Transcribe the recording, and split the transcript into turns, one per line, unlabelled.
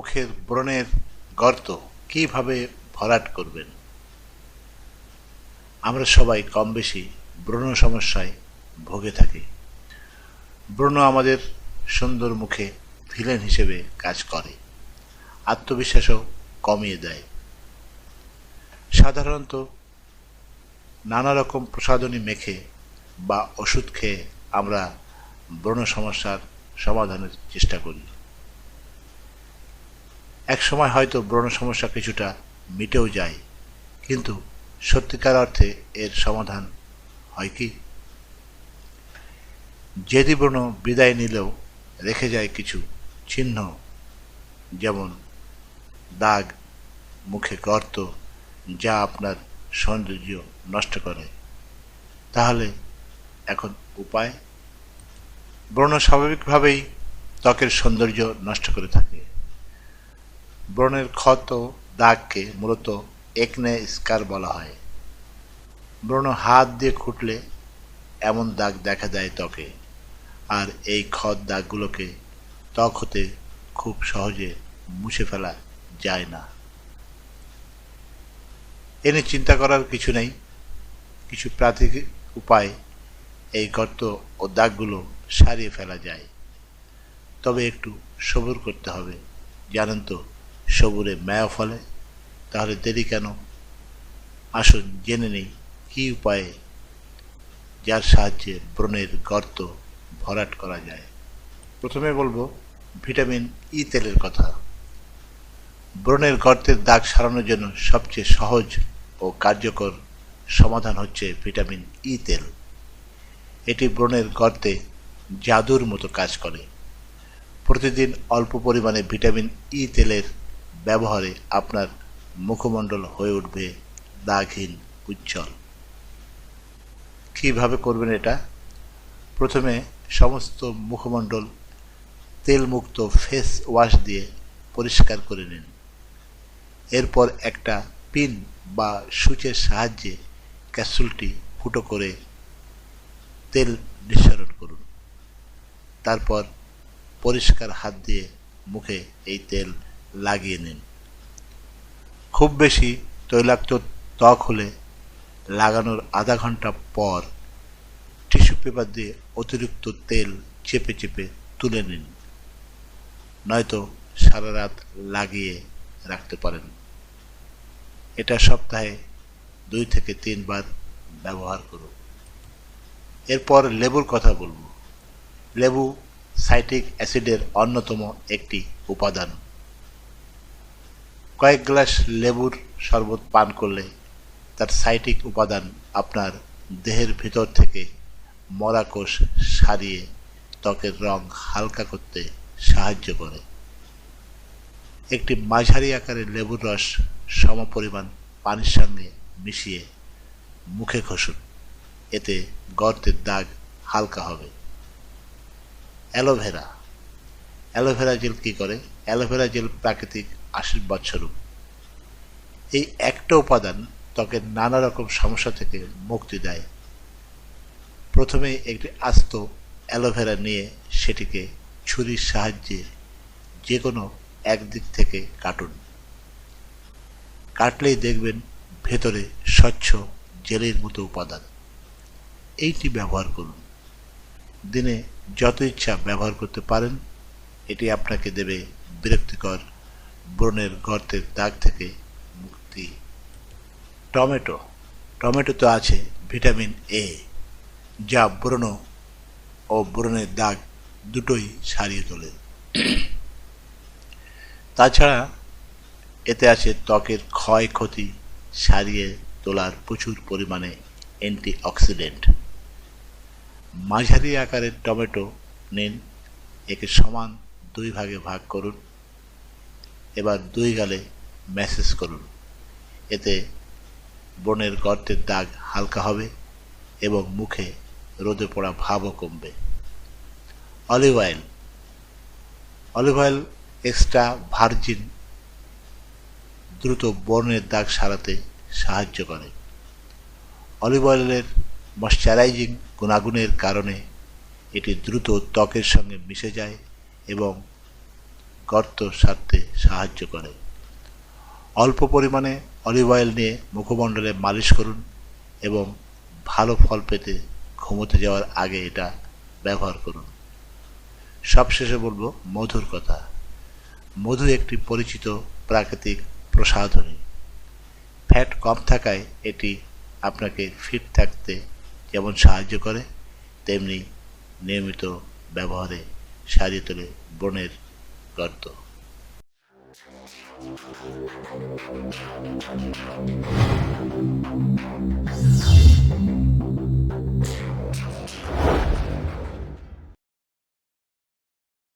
মুখের ব্রণের গর্ত কীভাবে ভরাট করবেন? আমরা সবাই কম বেশি ব্রণ সমস্যায় ভোগে থাকি। ব্রণ আমাদের সুন্দর মুখে ভিলেন হিসেবে কাজ করে। আত্মবিশ্বাসও কমিয়ে দেয়। সাধারণত নানা রকম প্রসাধনী মেখে বা ওষুধ খেয়ে আমরা ব্রণ সমস্যার সমাধানের চেষ্টা করি। এক সময় হয়তো ব্রণ সমস্যা কিছুটা মিটেও যায়, কিন্তু সত্যিকার অর্থে এর সমাধান হয় কি? যেদি ব্রণ বিদায় নিলেও রেখে যায় কিছু চিহ্ন, যেমন দাগ, মুখে গর্ত, যা আপনার সৌন্দর্য নষ্ট করে। তাহলে এখন উপায়? ব্রণ স্বাভাবিকভাবেই ত্বকের সৌন্দর্য নষ্ট করে থাকে। ব্রণের ক্ষত দাগকে মূলত একনে স্কার বলা হয়। ব্রণ হাত দিয়ে খুঁটলে এমন দাগ দেখা দেয় ত্বকে, আর এই ক্ষত দাগগুলোকে ত্বক হতে খুব সহজে মুছে ফেলা যায় না। এ নিয়ে চিন্তা করার কিছু নেই। কিছু প্রাথমিক উপায় এই গর্ত ও দাগগুলো সারিয়ে ফেলা যায়। তবে একটু সবুর করতে হবে। জানেন তো সবুরে ম্যায় ফলে, তাহলে দেরি কেন? আসুন জেনে নেই, কী উপায়ে যার সাহায্যে ব্রণের গর্ত ভরাট করা যায়? প্রথমে বলব, ভিটামিন ই তেলের কথা। ব্রণের গর্তের দাগ সারানোর জন্য সবচেয়ে সহজ ও কার্যকর সমাধান হচ্ছে ভিটামিন ই তেল। এটি ব্রণের গর্তে জাদুর মতো কাজ করে। প্রতিদিন অল্প পরিমাণে ভিটামিন ই তেলের ব্যবহারে আপনার মুখমণ্ডল হয়ে উঠবে দাগহীন, উজ্জ্বল। কীভাবে করবেন এটা? প্রথমে সমস্ত মুখমণ্ডল তেলমুক্ত ফেস ওয়াশ দিয়ে পরিষ্কার করে নিন। এরপর একটা পিন বা সুচের সাহায্যে ক্যাপসুলটি ফুটো করে তেল নিঃসরণ করুন। তারপর পরিষ্কার হাত দিয়ে মুখে এই তেল লাগিয়ে নিন। খুব বেশি তৈলাক্ত ত্বক হলে লাগানোর আধা ঘণ্টা পর টিস্যু পেপার দিয়ে অতিরিক্ত তেল চেপে চেপে তুলে নিন, নয়তো সারা রাত লাগিয়ে রাখতে পারেন। এটা সপ্তাহে দুই থেকে তিনবার ব্যবহার করুন। এরপর লেবুর কথা বলব। লেবু সাইট্রিক অ্যাসিডের অন্যতম একটি উপাদান। কয়েক গ্লাস লেবুর শরবত পান করলে তার সাইটিক উপাদান আপনার দেহের ভিতর থেকে মরা কোষ সারিয়ে ত্বকের রং হালকা করতে সাহায্য করে। একটি মাঝারি আকারের লেবুর রস সমপরিমাণ পানির সঙ্গে মিশিয়ে মুখে ঘষুন। এতে গর্তের দাগ হালকা হবে। অ্যালোভেরা। অ্যালোভেরা জেল কী করে? অ্যালোভেরা জেল প্রাকৃতিক আশীর্বাদ স্বরূপ। এই একটা উপাদান ত্বকের নানা রকম সমস্যা থেকে মুক্তি দেয়। প্রথমে একটি আস্ত অ্যালোভেরা নিয়ে সেটিকে ছুরির সাহায্যে যে কোনো একদিক থেকে কাটুন। কাটলেই দেখবেন ভেতরে স্বচ্ছ জেলের মতো উপাদান। এইটি ব্যবহার করুন। দিনে যত ইচ্ছা ব্যবহার করতে পারেন, এটি আপনাকে দেবে বিরক্তিকর ব্রণের গর্তের দাগ থেকে মুক্তি। টমেটো টমেটোতে আছে ভিটামিন এ যা ব্রণ ও ব্রণের দাগ দুটোই সারিয়ে তোলে। তাছাড়া এতে আছে ত্বকের ক্ষয়ক্ষতি সারিয়ে তোলার প্রচুর পরিমাণে অ্যান্টিঅক্সিডেন্ট। মাঝারি আকারের টমেটো নিন, একে সমান দুই ভাগে ভাগ করুন। এবার দুই গালে ম্যাসেজ করুন। এতে বনের গর্তের দাগ হালকা হবে এবং মুখে রোদে পড়া ভাবও কমবে। Olive oil olive oil extra virgin দ্রুত বর্ণের দাগ সারাতে সাহায্য করে। অলিভ অয়েলের ময়শ্চারাইজিং গুণাগুণের কারণে এটি দ্রুত ত্বকের সঙ্গে মিশে যায় এবং গর্ত সারতে সাহায্য করে। অল্প পরিমাণে অলিভ অয়েল নিয়ে মুখমণ্ডলে মালিশ করুন এবং ভালো ফল পেতে ঘুমোতে যাওয়ার আগে এটা ব্যবহার করুন। সবশেষে বলব মধুর কথা। মধু একটি পরিচিত প্রাকৃতিক প্রসাধনী। ফ্যাট কম থাকায় এটি আপনাকে ফিট থাকতে যেমন সাহায্য করে, তেমনি নিয়মিত ব্যবহারে সারিয়ে তোলে ব্রণের গর্ত